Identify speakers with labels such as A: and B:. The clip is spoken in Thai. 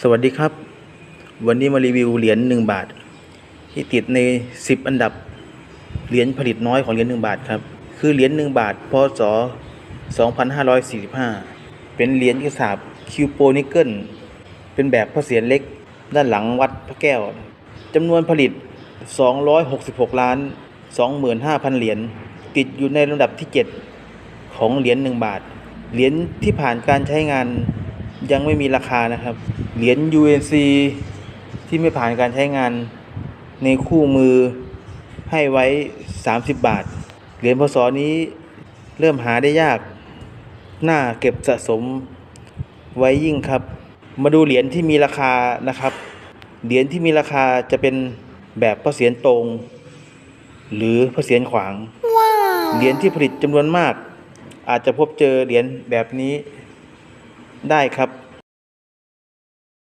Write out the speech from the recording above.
A: สวัสดีครับ วันนี้มารีวิวเหรียญ1บาท ที่ติดใน 10 อันดับเหรียญผลิตน้อยของเหรียญ1บาทครับ คือเหรียญ1บาทพศ 2545 เป็นเหรียญกระสาบคิวโปนิเกิลเป็นแบบพระเศียรเล็ก ด้านหลังวัดพระแก้วจำนวนผลิต 266 ล้าน 25,000 เหรียญติดอยู่ในลำดับที่ 7 ของเหรียญ1บาท เหรียญที่ผ่านการใช้งานยังไม่มีราคานะครับ เหรียญ UNC ที่ไม่ผ่านการใช้งานในคู่มือให้ไว้ 30 บาท เหรียญพศนี้เริ่มหาได้ยากน่าเก็บสะสมไว้ยิ่งครับ มาดูเหรียญที่มีราคานะครับ เหรียญที่มีราคาจะเป็นแบบพระเศียรตรง หรือพระเศียรขวาง เหรียญที่ผลิตจำนวนมาก อาจจะพบเจอเหรียญแบบนี้ได้ครับ